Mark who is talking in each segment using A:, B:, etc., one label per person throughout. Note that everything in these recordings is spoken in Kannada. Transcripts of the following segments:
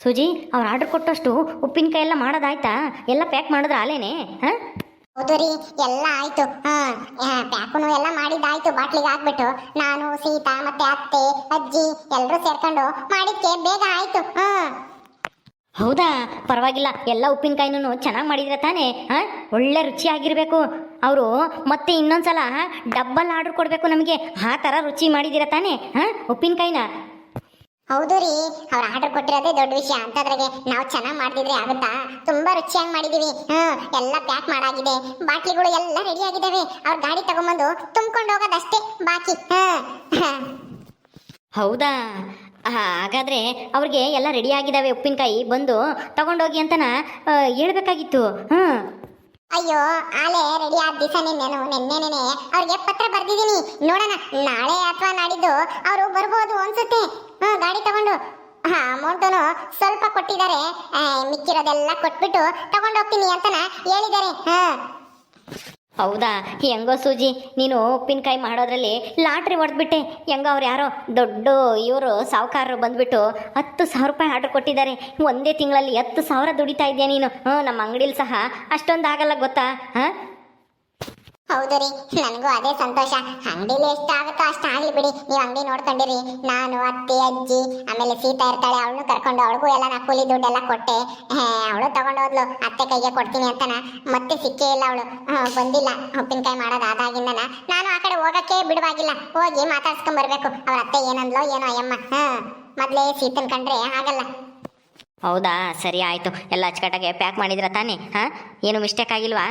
A: ಸೂಜಿ ಅವ್ರು ಆರ್ಡರ್ ಕೊಟ್ಟಷ್ಟು ಉಪ್ಪಿನಕಾಯಿ ಎಲ್ಲ ಮಾಡೋದಾಯ್ತಾ? ಎಲ್ಲ ಪ್ಯಾಕ್ ಮಾಡಿದ್ರ ಅಲೇನೆ ಹಾಂ?
B: ಹೌದು ರೀ ಎಲ್ಲ ಆಯ್ತು. ಹಾ ಪ್ಯಾಕುನು ಎಲ್ಲ ಮಾಡಿದ್ದಾಯ್ತು ಬಾಟ್ಲಿಗೆ ಹಾಕ್ಬಿಟ್ಟು. ನಾನು ಸೀತಾ ಮತ್ತೆ ಅತ್ತೆ ಅಜ್ಜಿ ಎಲ್ಲರೂ ಸೇರ್ಕೊಂಡು ಮಾಡಿದ್ಕೆ ಬೇಗ ಆಯ್ತು ಹಾಂ.
A: ಹೌದಾ? ಪರವಾಗಿಲ್ಲ ಎಲ್ಲ ಉಪ್ಪಿನಕಾಯಿನೂ ಚೆನ್ನಾಗಿ ಮಾಡಿದ್ರೆ ತಾನೆ ಹಾಂ? ಒಳ್ಳೆ ರುಚಿಯಾಗಿರಬೇಕು. ಅವರು ಮತ್ತೆ ಇನ್ನೊಂದ್ಸಲ ಡಬ್ಬಲ್ ಆರ್ಡರ್ ಕೊಡಬೇಕು ನಮಗೆ. ಆ ಥರ ರುಚಿ ಮಾಡಿದ್ದೀರ ತಾನೇ ಹಾಂ? ಉಪ್ಪಿನಕಾಯಿನ.
B: ಹೌದು ರೀ, ಅವ್ರು ಆರ್ಡರ್ ಕೊಟ್ಟಿರೋದೇ ದೊಡ್ಡ ವಿಷಯ. ಅಂತದ್ರಾಗೆ ನಾವು ಚೆನ್ನಾಗಿ ಮಾಡಿದ್ರೆ ಆಗುತ್ತಾ? ತುಂಬಾ ರುಚಿಯಾಗಿ ಮಾಡಿದೀವಿ. ಹ್ಮ್, ಎಲ್ಲ ಪ್ಯಾಕ್ ಮಾಡಾಗಿದೆ. ಬಾಟ್ಲಿಗಳು ಎಲ್ಲ ರೆಡಿ ಆಗಿದ್ದಾವೆ ಅವ್ರ ಗಾಡಿ ತಗೊಂಬಂದು ತುಂಬ್ಕೊಂಡು ಹೋಗೋದಷ್ಟೇ ಬಾಕಿ.
A: ಹೌದಾ? ಹಾಗಾದ್ರೆ ಅವ್ರಿಗೆ ಎಲ್ಲ ರೆಡಿ ಆಗಿದ್ದಾವೆ ಉಪ್ಪಿನಕಾಯಿ. ಬಂದು ತಗೊಂಡೋಗಿ ಅಂತನ ಹೇಳ್ಬೇಕಾಗಿತ್ತು. ಹ್ಞೂ
B: ಅಯ್ಯೋ, ಆಲೆ ರೆಡಿ ಆದ ದಿವಸ ನಿನ್ನೆನು, ನಿನ್ನೆನೇನೆ ಅವ್ರಿಗೆ ಪತ್ರ ಬರ್ದಿದ್ದೀನಿ. ನೋಡೋಣ, ನಾಳೆ ಅಥವಾ ನಾಡಿದ್ದು ಅವರು ಬರ್ಬೋದು ಅನ್ಸುತ್ತೆ. ಹ್ಮ್ ಗಾಡಿ ತಗೊಂಡು. ಹಾ, ಅಮೌಂಟನು ಸ್ವಲ್ಪ ಕೊಟ್ಟಿದ್ದಾರೆ. ಮಿಕ್ಕಿರೋದೆಲ್ಲ ಕೊಟ್ಬಿಟ್ಟು ತಗೊಂಡೋಗ್ತೀನಿ ಅಂತನ ಹೇಳಿದ್ದಾರೆ. ಹಾ.
A: ಹೌದಾ? ಹೆಂಗೋ ಸೂಜಿ, ನೀನು ಉಪ್ಪಿನಕಾಯಿ ಮಾಡೋದ್ರಲ್ಲಿ ಲಾಟ್ರಿ ಹೊಡೆದ್ಬಿಟ್ಟೆ. ಹೆಂಗೋ ಅವ್ರು ಯಾರೋ ದೊಡ್ಡ ಇವರು ಸಾಹುಕಾರರು ಬಂದ್ಬಿಟ್ಟು ಹತ್ತು ಸಾವಿರ ರೂಪಾಯಿ ಆರ್ಡರ್ ಕೊಟ್ಟಿದ್ದಾರೆ. ಒಂದೇ ತಿಂಗಳಲ್ಲಿ ಹತ್ತು ಸಾವಿರ ದುಡಿತಾ ಇದೆಯಾ ನೀನು. ಹ್ಞೂ ನಮ್ಮ ಅಂಗಡಿಲಿ ಸಹ ಅಷ್ಟೊಂದು ಆಗಲ್ಲ ಗೊತ್ತಾ? ಹಾಂ?
B: ಹೌದು ರೀ, ನನಗೂ ಅದೇ ಸಂತೋಷ. ಅಂಗಡಿಲಿ ಎಷ್ಟು ಆಗುತ್ತೋ ಅಷ್ಟು ಆಗಲಿ ಬಿಡಿ, ನೀವು ಅಂಗಡಿ ನೋಡ್ಕೊಂಡಿರಿ. ನಾನು, ಅತ್ತೆ, ಅಜ್ಜಿ, ಆಮೇಲೆ ಸೀತಾ ಇರ್ತಾಳೆ, ಅವಳನ್ನು ಕರ್ಕೊಂಡು ಅವಳಿಗೂ ಎಲ್ಲ ನಾ ಕೂಲಿ ದುಡ್ಡೆಲ್ಲ ಕೊಟ್ಟೆ. ಅವಳು ತಗೊಂಡು ಹೋದ್ಲು, ಅತ್ತೆ ಕೈಗೆ ಕೊಡ್ತೀನಿ ಅಂತನ. ಮತ್ತೆ ಸಿಕ್ಕೇ ಇಲ್ಲ ಅವಳು. ಬಂದಿಲ್ಲ. ಉಪ್ಪಿನಕಾಯಿ ಮಾಡೋದು ಆದಾಗಿಂದನ. ನಾನು ಆ ಕಡೆ ಹೋಗಕ್ಕೆ ಬಿಡುವಾಗಿಲ್ಲ. ಹೋಗಿ ಮಾತಾಡ್ಸ್ಕೊಂಡ್ ಬರಬೇಕು. ಅವ್ರ ಅತ್ತೆ ಏನಂದ್ಲೋ ಏನೋ ಅಯ್ಯಮ್ಮ. ಹಾ, ಮೊದ್ಲೇ ಸೀತನ್ ಕಂಡ್ರೆ ಆಗಲ್ಲ.
A: ಹೌದಾ, ಸರಿ ಆಯಿತು. ಎಲ್ಲ ಅಚ್ಚುಕಟ್ಟಾಗೆ ಪ್ಯಾಕ್ ಮಾಡಿದ್ರ ತಾನೇ? ಹಾಂ, ಏನು ಮಿಸ್ಟೇಕ್ ಆಗಿಲ್ವಾ?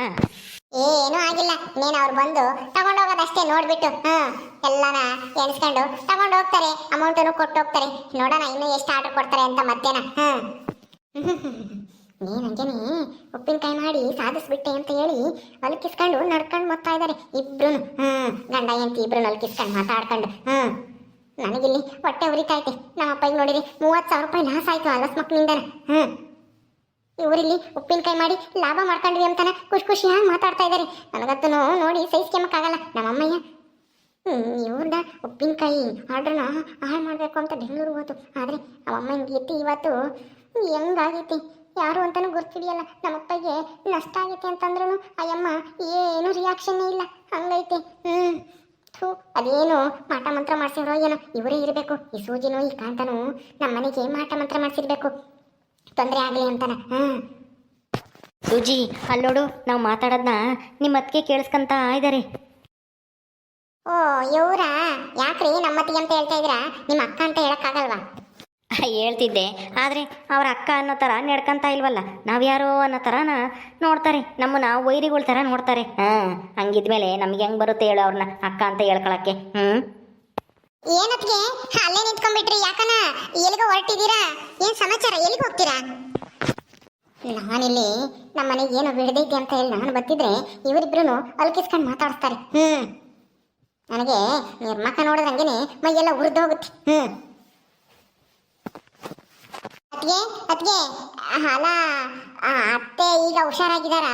B: ಏನೂ ಆಗಿಲ್ಲ. ನೀನು ಅವ್ರು ಬಂದು ತಗೊಂಡು ಹೋಗೋದಷ್ಟೇ ನೋಡ್ಬಿಟ್ಟು ಹ್ಮ್ ಎಲ್ಲಾನ ಎಣಿಸ್ಕೊಂಡು ತಗೊಂಡು ಹೋಗ್ತಾರೆ. ಅಮೌಂಟನ್ನು ಕೊಟ್ಟು ಹೋಗ್ತಾರೆ. ನೋಡೋಣ ಇನ್ನೂ ಎಷ್ಟು ಆರ್ಡರ್ ಕೊಡ್ತಾರೆ ಅಂತ ಮಧ್ಯಾಹ್ನ ಹ್ಮ್ ನೀನು ಹಂಗೇನೆ ಉಪ್ಪಿನಕಾಯಿ ಮಾಡಿ ಸಾಧಿಸ್ಬಿಟ್ಟೆ ಅಂತ ಹೇಳಿ ಹೊಲಕಿಸ್ಕೊಂಡು ನಡ್ಕೊಂಡು ಬರ್ತಾ ಇದ್ದಾರೆ ಇಬ್ರು ಹ್ಮ್. ಗಂಡ, ಹೆಂಡತಿ ಇಬ್ರು ಹೊಲಕಿಸ್ಕೊಂಡು ಮಾತಾಡ್ಕೊಂಡು, ಹ್ಮ್. ನನಗಿಲ್ಲಿ ಹೊಟ್ಟೆ ಉರಿತೈತೆ ನಮ್ಮ ಅಪ್ಪಗೆ ನೋಡಿರಿ ಮೂವತ್ತು ಸಾವಿರ ರೂಪಾಯಿ ಲಾಸ್ ಆಯ್ತು ಅಲಸ್ ಮಕ್ಕಳಿಂದನ ಹ್ಮ್. ಇವರಿಲ್ಲಿ ಉಪ್ಪಿನಕಾಯಿ ಮಾಡಿ ಲಾಭ ಮಾಡ್ಕೊಂಡ್ವಿ ಅಂತಾನೆ ಖುಷಿ ಖುಷಿಯಾಗಿ ಮಾತಾಡ್ತಾ ಇದ್ದಾರೆ ನನಗಂತೂ ನೋಡಿ ಸಹಿಸ್ಕೊಂಬಕ್ಕಾಗಲ್ಲ ನಮ್ಮಮ್ಮಯ್ಯ ಇವ್ರನ್ನ ಉಪ್ಪಿನಕಾಯಿ ಆರ್ಡ್ರನ್ನ ಹಾಳು ಮಾಡಬೇಕು ಅಂತ ಬೆಂಗಳೂರು ಹೋತು ಆದರೆ ಅವಮ್ಮನಿಗೆ ಗೀತೆ ಇವತ್ತು ಹೆಂಗಾಗೈತಿ? ಯಾರು ಅಂತಲೂ ಗೊತ್ತಿದೆಯಲ್ಲ ನಮ್ಮಪ್ಪಗೆ ನಷ್ಟ ಆಗೈತೆ ಅಂತಂದ್ರೂ ಅಯ್ಯಮ್ಮ, ಏನು ರಿಯಾಕ್ಷನ್ನೇ ಇಲ್ಲ. ಹಂಗೈತೆ. ಹ್ಞೂ ಥೂ, ಅದೇನು ಮಾಟ ಮಂತ್ರ ಮಾಡ್ಸಿರೋ ಏನೋ ಇವರೇ ಇರಬೇಕು. ಈ ಸೂಜಿನೂ ಈ ಕಾಂತನೂ ನಮ್ಮ ಮನೆಗೆ ಮಾಟ ಮಂತ್ರ ಮಾಡಿಸಿರ್ಬೇಕು. ತೊಂದರೆ ಆಗಲಿ ಅಂತಾನ. ಹ್ಮ್
A: ಸೂಜಿ ಅಲ್ಲೋಡು ನಾವು ಮಾತಾಡೋದನ್ನ ನಿಮ್ಮ ಅತ್ತಿಗೆ ಕೇಳಿಸ್ಕಂತ ಇದ್ದಾರೆ
B: ಓ ಇವ್ರ ಯಾಕ್ರಿ ನಮ್ಮತ್ತಿಗೆ ಅಂತ ಹೇಳ್ತಾ ಇದ್ದೀರಾ? ನಿಮ್ಮ ಅಕ್ಕ ಅಂತ ಹೇಳಕ್ಕಾಗಲ್ವಾ?
A: ಹೇಳ್ತಿದ್ದೆ. ಆದರೆ ಅವ್ರ ಅಕ್ಕ ಅನ್ನೋ ಥರ ನಡ್ಕೊಂತ ಇಲ್ವಲ್ಲ? ನಾವ್ಯಾರೋ ಅನ್ನೋ ಥರನ ನೋಡ್ತಾರೆ. ನಮ್ಮನ್ನ ವೈರಿಗಳ ಥರ ನೋಡ್ತಾರೆ. ಹಾಂ ಹಂಗಿದ್ಮೇಲೆ ನಮ್ಗೆ ಹೆಂಗೆ ಬರುತ್ತೆ ಹೇಳು ಅವ್ರನ್ನ ಅಕ್ಕ ಅಂತ ಹೇಳ್ಕೊಳಕ್ಕೆ. ಹ್ಞೂ
B: ಏನತ್ಗೆ? ಅಲ್ಲೇ ನಿಂತ್ಕೊಂಡ್ಬಿಟ್ರಿ. ಯಾಕನ? ಎಲ್ಲಿಗೋ ಹೊರಟಿದ್ದೀರಾ? ಏನ್ ಸಮಾಚಾರ? ಎಲ್ಲಿಗೆ ಹೋಗ್ತೀರಾ? ನಾನಿಲ್ಲಿ ನಮ್ಮ ಮನೆಗೆ ಏನೋ ಬಿಡದೈತಿ ಅಂತ ಹೇಳಿ ನಾನು ಬತ್ತಿದ್ರೆ ಇವರಿಬ್ರು ಅಲ್ಕಿಸ್ಕೊಂಡು ಮಾತಾಡಿಸ್ತಾರೆ. ಹ್ಮ್. ನನಗೆ ನಿರ್ಮಕ ನೋಡಿದಂಗೆನೆ ಮೈಯೆಲ್ಲ ಉರಿದು ಹೋಗುತ್ತೆ ಹ್ಮ್. ಅತ್ಗೆ ಅತ್ಗೆ ಅಲ್ಲ ಆ, ಅತ್ತೆ ಈಗ ಹುಷಾರಾಗಿದಾರ?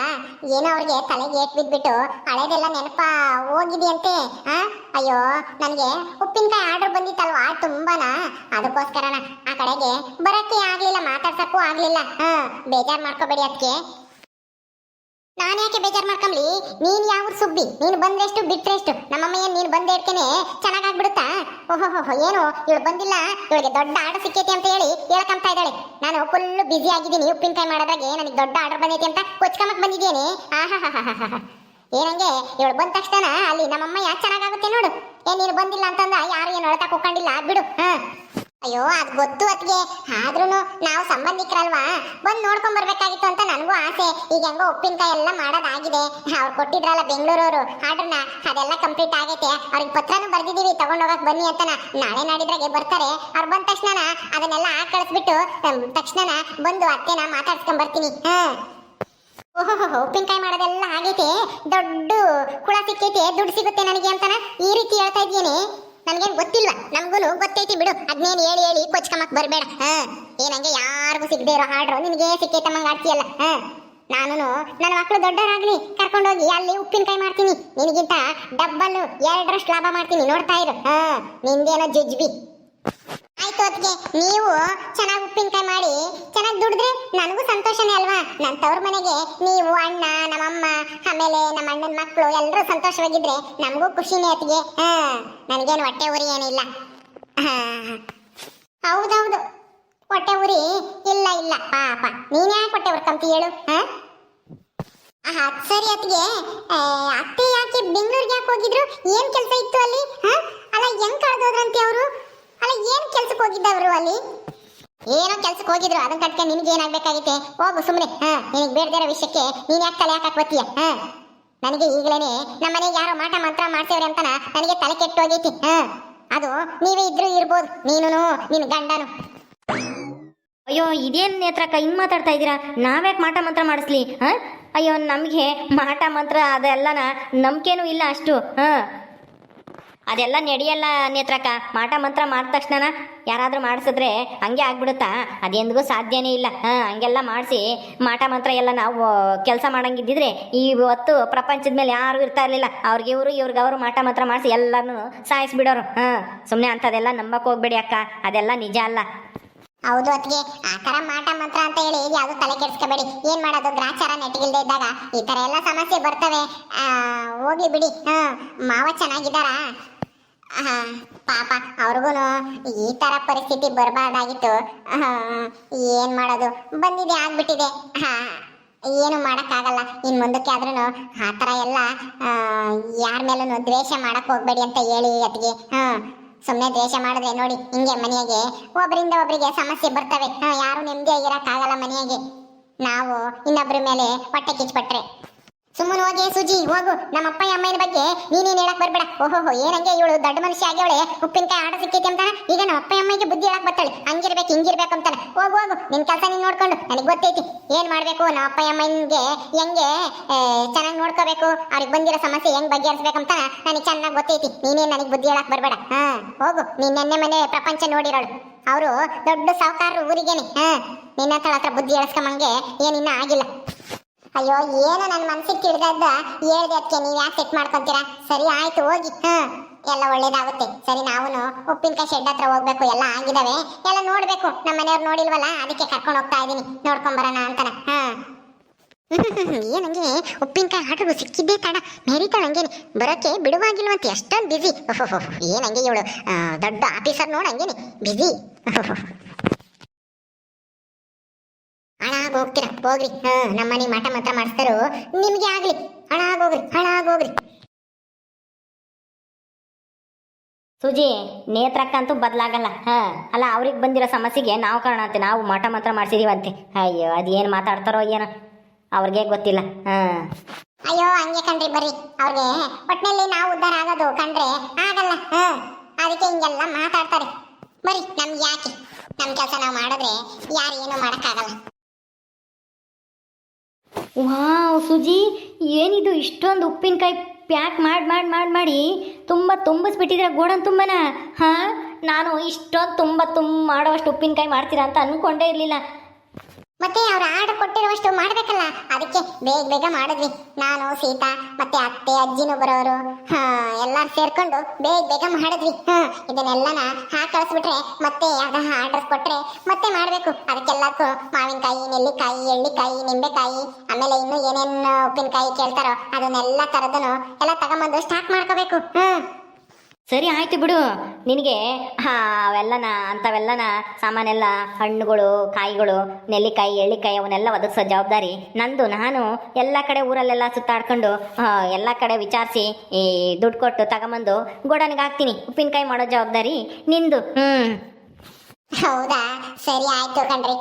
B: ಏನೋ ಅವ್ರಿಗೆ ತಲೆಗೆ ಏಟ್ ಬಿದ್ಬಿಟ್ಟು ಹಳೇದೆಲ್ಲ ನೆನಪ ಹೋಗಿದೆಯಂತೆ ಆ? ಅಯ್ಯೋ ನನಗೆ ಉಪ್ಪಿನಕಾಯಿ ಆರ್ಡರ್ ಬಂದಿತ್ತಲ್ವಾ ತುಂಬಾನ? ಅದಕ್ಕೋಸ್ಕರನ ಆ ಕಡೆಗೆ ಬರಕ್ಕೆ ಆಗ್ಲಿಲ್ಲ ಮಾತಾಡ್ಸಕ್ಕೂ ಆಗ್ಲಿಲ್ಲ ಹಾ ಬೇಜಾರು ಮಾಡ್ಕೋಬೇಡಿ ಅದಕ್ಕೆ ನಾನು ಯಾಕೆ ಬೇಜಾರ್ ಮಾಡ್ಕೊಂಬ್ಲಿ? ನೀನ್ ಯಾವ ಸುಬ್ಬಿ ನೀನು ಬಂದ್ರೆಷ್ಟು ಬಿಟ್ರೆಷ್ಟು? ನಮ್ಮಮ್ಮಯ್ಯ ನೀನು ಬಂದೆ ಇರ್ತೇನೆ? ಚೆನ್ನಾಗಾಗ್ಬಿಡುತ್ತಾ? ಓಹೋ ಏನು? ಇವಳು ಬಂದಿಲ್ಲ? ಇವಳಿಗೆ ದೊಡ್ಡ ಆರ್ಡರ್ ಸಿಕ್ಕೈತಿ ಅಂತ ಹೇಳಿ ಹೇಳಕಂತ ಇದ್ದಾಳೆ. ನಾನು ಫುಲ್ ಬಿಸಿ ಆಗಿದ್ದೀನಿ. ಉಪ್ಪಿನಕಾಯಿ ಮಾಡೋದ್ರಾಗೆ ನನಗೆ ದೊಡ್ಡ ಆರ್ಡರ್ ಬಂದೈತಿ ಅಂತ ಕೊಚ್ಕೊಂಬಕ್ ಬಂದಿದ್ದೇನೆ ಹಾ ಏನಂಗೆ? ಇವಳು ಬಂದ ತಕ್ಷಣ ಅಲ್ಲಿ ನಮ್ಮಮ್ಮಯ್ಯ ಚೆನ್ನಾಗಾಗುತ್ತೆ ನೋಡು? ಏನ್ ನೀನು ಬಂದಿಲ್ಲ ಅಂತಂದ ಯಾರು ಏನು ಅಳ್ತಾ ಕುಕ್ಕೊಂಡಿಲ್ಲ ಬಿಡು. ಹಾ. ಅಯ್ಯೋ, ಅದು ಗೊತ್ತು ಅತ್ಗೆ ಆದ್ರೂ ನಾವು ಸಂಬಂಧಿಕರಲ್ವಾ? ಬಂದ್ ನೋಡ್ಕೊಂಡ್ ಬರ್ಬೇಕಾಗಿತ್ತು ಅಂತ ನನಗೂ ಆಸೆ. ಈಗ ಹೆಂಗೋ ಉಪ್ಪಿನಕಾಯಿ ಎಲ್ಲ ಮಾಡೋದಾಗಿದೆ. ಅವ್ರು ಕೊಟ್ಟಿದ್ರಲ್ಲ ಬೆಂಗಳೂರವರು. ಆರ್ಡರ್ನ ಅದೆಲ್ಲ ಕಂಪ್ಲೀಟ್ ಆಗೈತೆ. ಅವ್ರಿಗೆ ಪತ್ರನೂ ಬರ್ದಿದೀವಿ. ತಗೊಂಡೋಗಕ್ ಬನ್ನಿ ಅಂತನ. ನಾಳೆ ನಾಡಿದ್ರಾಗೆ ಬರ್ತಾರೆ. ಅವ್ರು ಬಂದ ತಕ್ಷಣ ಅದನ್ನೆಲ್ಲ ಆ ಕಳಿಸ್ಬಿಟ್ಟು ತಕ್ಷಣ ಬಂದು ಅತ್ತೆನ ಮಾತಾಡ್ಸ್ಕೊಂಡ್ ಬರ್ತೀನಿ ಹಾ. ಓಹೋ ಉಪ್ಪಿನಕಾಯಿ ಮಾಡೋದೆಲ್ಲ ಆಗೈತೆ. ದೊಡ್ಡ ಕುಳ ಸಿಕ್ಕೈತೆ. ದುಡ್ಡು ಸಿಗುತ್ತೆ ನನಗೆ ಅಂತನ. ಈ ರೀತಿ ಹೇಳ್ತಾ ಇದ್ದೀನಿ ನನ್ಗೇನ್ ಗೊತ್ತಿಲ್ವಾ? ನಮಗೂನು ಗೊತ್ತೈತಿ ಬಿಡು. ಅದ್ನೇನ್ ಹೇಳಿ ಹೇಳಿ ಕೊಚ್ಕಮಕ್ ಬರ್ಬೇಡ. ಹಾ. ಏನಂಗೆ ಯಾರಿಗೂ ಸಿಗದೆ ಇರೋ ಹಾಡ್ರು ನಿನಗೆ ಸಿಕ್ಕೈತಮ್ಮಂಗ ಆಡ್ತೀಯಲ್ಲ. ಹ. ನಾನು ನನ್ನ ಮಕ್ಕಳು ದೊಡ್ಡವರಾಗ್ಲಿ ಕರ್ಕೊಂಡೋಗಿ ಅಲ್ಲಿ ಉಪ್ಪಿನಕಾಯಿ ಮಾಡ್ತೀನಿ. ನಿನಗಿಂತ ಡಬ್ಬಲ್ ಎರಡರಷ್ಟು ಲಾಭ ಮಾಡ್ತೀನಿ. ನೋಡ್ತಾ ಇರು. ಹ. ನಿಂದೇನೋ ಜಜ್ಬಿ. ಅದಕ್ಕೆ ನೀವು ಚೆನ್ನಾಗಿ ಉಪ್ಪಿನಕಾಯಿ ಮಾಡಿ, ಚೆನ್ನಾಗಿ ದುಡಿದ್ರೆ ನನಗೂ ಸಂತೋಷನೇ ಅಲ್ವಾ? ನನ್ನ ತವ್ರ ಮನೆಗೆ ನೀವು, ಅಣ್ಣ, ನಮ್ಮಮ್ಮ, ಆಮೇಲೆ ನಮ್ಮ ಅಣ್ಣನ ಮಕ್ಕಳು ಎಲ್ಲರೂ ಸಂತೋಷವಾಗಿದ್ರೆ ನಮಗೂ ಖುಷಿನೇ ಅತ್ತಿಗೆ. ಹಾ, ನನಗೇನು ಹೊಟ್ಟೆ ಉರಿ ಏನಿಲ್ಲ. ಹೌದೌದು. ಹೊಟ್ಟೆ ಉರಿ ಇಲ್ಲ ಇಲ್ಲ. ಪಾಪ. ನೀನ್ ಯಾಕೆ ಹೊಟ್ಟೆ ಉರ್ಕಂತ ಹೇಳು, ಹಾ? ಸರಿ ಅತ್ತಿಗೆ. ಅತ್ತೆ ಯಾಕೆ ಬೆಂಗಳೂರಿಗೆ ಯಾಕೆ ಹೋಗಿದ್ರು? ಏನ್ ಕೆಲಸ ಇತ್ತು ಅಲ್ಲಿ, ಹಾ? ಅಲ್ಲ, ಹೆಂಗ್ ಕಳೆದೋದ್ರಂತೆ ಅವರು? ಅಲ್ಲ, ಏನು ಕೆಲ್ಸಕ್ಕೆ ಹೋಗಿದ್ದವರು ಅಲ್ಲಿ? ಏನೋ ಕೆಲ್ಸಕ್ಕೆ ಹೋಗಿದ್ರು ಅದನ್ನ ಕಟ್ಕೆ ನಿನ್ಗೆ ಏನಾಗ್ಬೇಕಾಗಿತ್ತೆ? ಹೋಗು ಸುಮ್ಮನೆ ಹಾ, ನಿನಗೆ ಬೇಡದಿರೋ ವಿಷಯಕ್ಕೆ ನೀನ್ ಯಾಕೆ ತಲೆ ಯಾಕೆ ಬತ್ತೀಯ ಹಾ? ನನಗೆ ಈಗಲೇನೆ ನಮ್ಮ ಮನೆಗೆ ಯಾರೋ ಮಾಟ ಮಂತ್ರ ಮಾಡ್ತೇವ್ರಿ ಅಂತನ ನನಗೆ ತಲೆ ಕೆಟ್ಟು ಹೋಗೈತಿ, ಹಾ? ಅದು ನೀವೇ ಇದ್ರೂ ಇರ್ಬೋದು ನೀನು ನಿನ್ ಗಂಡನು.
A: ಅಯ್ಯೋ, ಇದೇನ್ ನೇತ್ರಕ್ಕ ಕೈ ಮಾತಾಡ್ತಾ ಇದ್ದೀರಾ? ನಾವ್ಯಾಕೆ ಮಾಟ ಮಂತ್ರ ಮಾಡಿಸ್ಲಿ, ಹಾಂ? ಅಯ್ಯೋ, ನಮಗೆ ಮಾಟ ಮಂತ್ರ ಅದೆಲ್ಲನ ನಂಬಿಕೆನೂ ಇಲ್ಲ ಅಷ್ಟು, ಹಾಂ? ಅದೆಲ್ಲ ನಡೆಯಲ್ಲ ನೇತ್ರಕ್ಕ. ಮಾಟ ಮಂತ್ರ ಮಾಡಿದ ತಕ್ಷಣ ಯಾರಾದರೂ ಮಾಡಿಸಿದ್ರೆ ಹಂಗೆ ಆಗ್ಬಿಡುತ್ತಾ? ಅದೆಂದಿಗೂ ಸಾಧ್ಯನೇ ಇಲ್ಲ. ಹಾಂ, ಹಂಗೆಲ್ಲ ಮಾಡಿಸಿ ಮಾಟ ಮಂತ್ರ ಎಲ್ಲ ನಾವು ಕೆಲಸ ಮಾಡಂಗಿದ್ದಿದ್ರೆ ಹೊತ್ತು ಪ್ರಪಂಚದ ಮೇಲೆ ಯಾರೂ ಇರ್ತಾ ಇರಲಿಲ್ಲ. ಅವ್ರಿಗೆ ಇವರು, ಇವ್ರಿಗೆ ಅವರು ಮಾಟ ಮಂತ್ರ ಮಾಡಿಸಿ ಎಲ್ಲನೂ ಸಾಯಿಸ್ಬಿಡೋರು. ಹಾಂ ಸುಮ್ಮನೆ ಅಂಥದ್ದೆಲ್ಲ ನಂಬಕ್ಕೆ ಹೋಗ್ಬೇಡಿ ಅಕ್ಕ. ಅದೆಲ್ಲ ನಿಜ ಅಲ್ಲ.
B: ಹೌದು ಅತ್ತಿಗೆ. ಆ ತರ ಮಾಟ ಮಂತ್ರ ಅಂತ ಹೇಳಿ ಯಾವುದು ತಲೆ ಕೆಡಿಸ್ಕೋಬೇಡಿ. ಏನು ಮಾಡೋದು? ಗ್ರಾಚಾರ ನೆಟ್ಟಿಗಿಲ್ದೇ ಇದ್ದಾಗ ಈ ಥರ ಎಲ್ಲ ಸಮಸ್ಯೆ ಬರ್ತವೆ. ಹೋಗಿ ಹೋಗ್ಲಿ ಬಿಡಿ. ಹಾ, ಮಾವ ಚೆನ್ನಾಗಿದ್ದಾರಾ? ಪಾಪ ಅವ್ರಿಗೂ ಈ ತರ ಪರಿಸ್ಥಿತಿ ಬರಬಾರ್ದಾಗಿತ್ತು. ಏನ್ ಮಾಡೋದು? ಬಂದಿದೆ, ಆಗ್ಬಿಟ್ಟಿದೆ. ಏನು ಮಾಡೋಕ್ಕಾಗಲ್ಲ. ಇನ್ನು ಮುಂದಕ್ಕೆ ಆದ್ರೂ ಆ ಥರ ಎಲ್ಲ ಯಾರ ಮೇಲೂ ದ್ವೇಷ ಮಾಡಕ್ ಹೋಗ್ಬೇಡಿ ಅಂತ ಹೇಳಿ ಅತ್ತಿಗೆ. ಹಾಂ ಸುಮ್ಮನೆ ದ್ವೇಷ ಮಾಡಿದ್ರೆ ನೋಡಿ, ಹಿಂಗೆ ಮನೆಯಾಗೆ ಒಬ್ಬರಿಂದ ಒಬ್ಬರಿಗೆ ಸಮಸ್ಯೆ ಬರ್ತವೆ. ಯಾರು ನೆಮ್ಮದಿಯಾಗಿ ಆಗಲ್ಲ ಮನೆಯಾಗೆ. ನಾವು ಇನ್ನೊಬ್ಬರ ಮೇಲೆ ಹೊಟ್ಟೆ ಕಿಚ್ಪಟ್ರೆ ಸುಮ್ಮನೆ ಹೋಗಿ, ಸುಜಿ, ಹೋಗು. ನಮ್ಮ ಅಪ್ಪ ಅಮ್ಮನ ಬಗ್ಗೆ ನೀನೇನು ಹೇಳಕ್ ಬರ್ಬೇಡ. ಓಹೋ ಏನಂಗೆ ಇವಳು ದೊಡ್ಡ ಮನುಷ್ಯ ಆಗ್ಯವಳೆ? ಉಪ್ಪಿನಕಾಯಿ ಆಡ ಸಿಕ್ಕೈತಿ ಅಂತಾನೆ? ಈಗ ನಮ್ಮ ಅಪ್ಪ ಅಮ್ಮಗೆ ಬುದ್ಧಿ ಹೇಳಕ್ ಬರ್ತಾಳೆ. ಹಂಗಿರ್ಬೇಕು, ಹಿಂಗಿರ್ಬೇಕು ಅಂತಾನೆ. ಹೋಗು ಹೋಗು. ನಿನ್ ಕೆಲಸ ನೀನ್ ನೋಡ್ಕೊಂಡು. ನನಗೆ ಗೊತ್ತೈತಿ. ಏನ್ ಮಾಡ್ಬೇಕು ನಮ್ಮ ಅಪ್ಪ ಅಮ್ಮನಿಗೆ ಹೆಂಗೆ ಚೆನ್ನಾಗಿ ನೋಡ್ಕೋಬೇಕು? ಅವ್ರಿಗೆ ಬಂದಿರೋ ಸಮಸ್ಯೆ ಹೆಂಗ್ ಬಗೆಹರಿಸ್ಬೇಕಂತ ನನಗೆ ಚೆನ್ನಾಗಿ ಗೊತ್ತೈತಿ. ನೀನೇನ್ ನನಗೆ ಬುದ್ಧಿ ಹೇಳಕ್ ಬರ್ಬೇಡ. ಹಾ, ಹೋಗು. ನೀನ್ ನೆನ್ನೆ ಮನೆ ಪ್ರಪಂಚ ನೋಡಿರೋಳು. ಅವರು ದೊಡ್ಡ ಸಾವುಕಾರರು ಊರಿಗೇನೆ. ಹಾ, ನಿನ್ನ ಹತ್ರ ಹತ್ರ ಬುದ್ಧಿ ಹೇಳಿಸ್ಕೊಂಬಂಗೆ ಏನಿನ್ನ ಆಗಿಲ್ಲ. ಅಯ್ಯೋ, ಏನೋ ನನ್ನ ಮನಸ್ಸಿಗೆ ತಿಳಿದದ್ದ ಹೇಳ್ದೆ ಅದಕ್ಕೆ ನೀವು ಯಾಕೆ ಸೆಟ್ ಮಾಡ್ಕೊಂತೀರಾ? ಸರಿ, ಆಯ್ತು, ಹೋಗಿ. ಹಾ, ಎಲ್ಲ ಒಳ್ಳೇದಾಗುತ್ತೆ. ಸರಿ ನಾವು ಉಪ್ಪಿನಕಾಯಿ ಶೆಡ್ ಹತ್ರ ಹೋಗ್ಬೇಕು, ಎಲ್ಲ ಆಗಿದಾವೆ. ಎಲ್ಲ ನೋಡ್ಬೇಕು. ನಮ್ಮ ಮನೆಯವ್ರು ನೋಡಿಲ್ವಲ್ಲ, ಅದಕ್ಕೆ ಕರ್ಕೊಂಡು ಹೋಗ್ತಾ ಇದೀನಿ. ನೋಡ್ಕೊಂಡ್ ಬರೋಣ ಅಂತಾನ. ಹಾ. ಏನಂಗೆ ಉಪ್ಪಿನಕಾಯಿ ಆಟಗಳು ಸಿಕ್ಕಿದ್ದೇ ತಡ ಮೆರಿತಾಳ ಹಂಗೇನೆ. ಬರೋಕ್ಕೆ ಬಿಡುವಾಗಿಲ್ವಂತ, ಎಷ್ಟೊಂದು ಬಿಸಿ ಏನಂಗೆ ಇವಳು? ದೊಡ್ಡ ಆಫೀಸರ್ ನೋಡ ಹಂಗೇನೆ. ಹೋಗ್ತೀರಾ? ಹೋಗ್ರಿ. ಹಾ ನಮ್ಮ ಮನೆ ಮಠ ಮಾತ್ರ ಮಾಡಿಸ್ತಾರೋ? ನಿಮ್ಗೆ ಆಗ್ಲಿ. ಹಣ ಆಗೋಗ್ರಿ ಹಣ ಆಗೋಗ್ರಿ
A: ಸುಜಿ ನೇತ್ರಕ್ಕಂತೂ ಬದಲಾಗಲ್ಲ. ಹಾ ಅಲ್ಲ ಅವ್ರಿಗೆ ಬಂದಿರೋ ಸಮಸ್ಯೆಗೆ ನಾವು ಕಾರಣ ಅಂತೆ. ನಾವು ಮಠ ಮಾತ್ರ ಮಾಡ್ಸಿದೀವಂತೆ. ಅಯ್ಯೋ ಅದೇನು ಮಾತಾಡ್ತಾರೋ ಏನೋ. ಅವ್ರಿಗೆ ಗೊತ್ತಿಲ್ಲ. ಹ.
B: ಅಯ್ಯೋ ಹಂಗೆ ಕಣ್ರಿ ಬರ್ರಿ. ಅವ್ರಿಗೆ ಒಟ್ಟಿನಲ್ಲಿ ನಾವು ಉದ್ಧಾರ ಆಗೋದು ಕಂಡ್ರೆ ಆಗಲ್ಲ. ಹ ಅದಕ್ಕೆ ಹಿಂಗೆಲ್ಲ ಮಾತಾಡ್ತಾರೆ. ಬರ್ರಿ ನಮ್ಗೆ ಯಾಕೆ? ನಮ್ಮ ಕೆಲಸ ನಾವು ಮಾಡಿದ್ರೆ ಯಾರು ಏನು ಮಾಡಕ್ಕಾಗಲ್ಲ.
A: ವಾವ್, ಸುಜಿ, ಏನಿದು ಇಷ್ಟೊಂದು ಉಪ್ಪಿನಕಾಯಿ ಪ್ಯಾಕ್ ಮಾಡಿ ಮಾಡಿ ಮಾಡಿ ಮಾಡಿ ತುಂಬ ತುಂಬಿಸ್ಬಿಟ್ಟಿದ್ರೆ ಗೋಡನ್ ತುಂಬನ? ಹಾಂ? ನಾನು ಇಷ್ಟೊಂದು ತುಂಬ ತುಂಬ ಮಾಡೋವಷ್ಟು ಉಪ್ಪಿನಕಾಯಿ ಮಾಡ್ತೀರಾ ಅಂತ ಅಂದ್ಕೊಂಡೇ ಇರಲಿಲ್ಲ.
B: ಮತ್ತೆ ಅವ್ರ ಆರ್ಡರ್ ಕೊಟ್ಟಿರುವಷ್ಟು ಮಾಡ್ಬೇಕಲ್ಲ, ಅದಕ್ಕೆ ಬೇಗ ಬೇಗ ಮಾಡಿದ್ವಿ. ನಾನು, ಸೀತಾ, ಮತ್ತೆ ಅತ್ತೆ ಅಜ್ಜಿನೂ ಬರೋರು ಹಾ, ಎಲ್ಲಾರು ಸೇರ್ಕೊಂಡು ಬೇಗ ಬೇಗ ಮಾಡಿದ್ವಿ. ಹಾ, ಇದನ್ನೆಲ್ಲನ ಹಾಕಿ ಕಳಿಸ್ಬಿಟ್ರೆ ಮತ್ತೆ ಯಾವ್ದ ಆರ್ಡರ್ ಕೊಟ್ರೆ ಮತ್ತೆ ಮಾಡ್ಬೇಕು. ಅದಕ್ಕೆಲ್ಲಕ್ಕೂ ಮಾವಿನಕಾಯಿ, ನೆಲ್ಲಿಕಾಯಿ, ಎಳ್ಳಿಕಾಯಿ, ನಿಂಬೆಕಾಯಿ, ಆಮೇಲೆ ಇನ್ನು ಏನೇನು ಉಪ್ಪಿನಕಾಯಿ ಕೇಳ್ತಾರೋ ಅದನ್ನೆಲ್ಲ ತರದನು ಎಲ್ಲ ತಗೊಂಬಂದು ಸ್ಟಾಕ್ ಮಾಡ್ಕೋಬೇಕು. ಹ್ಮ್
A: ಸರಿ ಆಯ್ತು ಬಿಡು. ನಿನಗೆ ಹಾಂ ಅವೆಲ್ಲನ ಅಂಥವೆಲ್ಲನ ಸಾಮಾನೆಲ್ಲ ಹಣ್ಣುಗಳು ಕಾಯಿಗಳು ನೆಲ್ಲಿಕಾಯಿ ಎಳ್ಳಿಕಾಯಿ ಅವನ್ನೆಲ್ಲ ಒದಗಿಸೋ ಜವಾಬ್ದಾರಿ ನಂದು. ನಾನು ಎಲ್ಲ ಕಡೆ ಊರಲ್ಲೆಲ್ಲ ಸುತ್ತಾಡ್ಕೊಂಡು ಎಲ್ಲ ಕಡೆ ವಿಚಾರಿಸಿ ಈ ದುಡ್ಡು ಕೊಟ್ಟು ತಗೊಂಬಂದು ಗೋಡನಿಗೆ ಹಾಕ್ತೀನಿ. ಉಪ್ಪಿನಕಾಯಿ ಮಾಡೋ ಜವಾಬ್ದಾರಿ ನಿಂದು. ಹ್ಞೂ
B: ಹೌದಾ? ಸರಿ ಆಯ್ತು ಕಣ್ರಿ.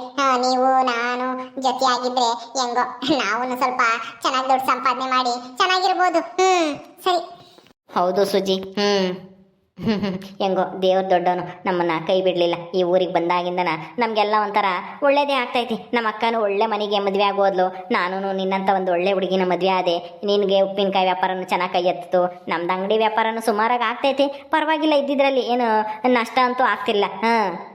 B: ನೀವು ನಾನು ಜೊತೆ ಆಗಿದ್ರೆ ಹೆಂಗೋ ನಾವು ಸ್ವಲ್ಪ ಚೆನ್ನಾಗಿ ದುಡ್ಡು ಸಂಪಾದನೆ ಮಾಡಿ ಚೆನ್ನಾಗಿರ್ಬೋದು. ಹ್ಞೂ ಸರಿ.
A: ಹೌದು ಸುಜಿ. ಹ್ಞೂ ಹೆಂಗೋ ದೇವ್ರ ದೊಡ್ಡವನು ನಮ್ಮನ್ನ ಕೈ ಬಿಡಲಿಲ್ಲ. ಈ ಊರಿಗೆ ಬಂದಾಗಿಂದನ ನಮಗೆಲ್ಲ ಒಂಥರ ಒಳ್ಳೇದೇ ಆಗ್ತೈತಿ. ನಮ್ಮ ಅಕ್ಕನೂ ಒಳ್ಳೆ ಮನೆಗೆ ಮದುವೆ ಆಗೋದ್ಲು. ನಾನು ನಿನ್ನಂಥ ಒಂದು ಒಳ್ಳೆ ಹುಡುಗಿನ ಮದುವೆ ಆದೆ. ನಿನಗೆ ಉಪ್ಪಿನಕಾಯಿ ವ್ಯಾಪಾರನೂ ಚೆನ್ನಾಗಿ ಕೈ ಎತ್ತಿತು. ನಮ್ದು ಅಂಗಡಿ ವ್ಯಾಪಾರನೂ ಸುಮಾರಾಗಿ ಆಗ್ತೈತಿ. ಪರವಾಗಿಲ್ಲ ಇದ್ದಿದ್ರಲ್ಲಿ ಏನು ನಷ್ಟ ಅಂತೂ ಆಗ್ತಿಲ್ಲ. ಹಾಂ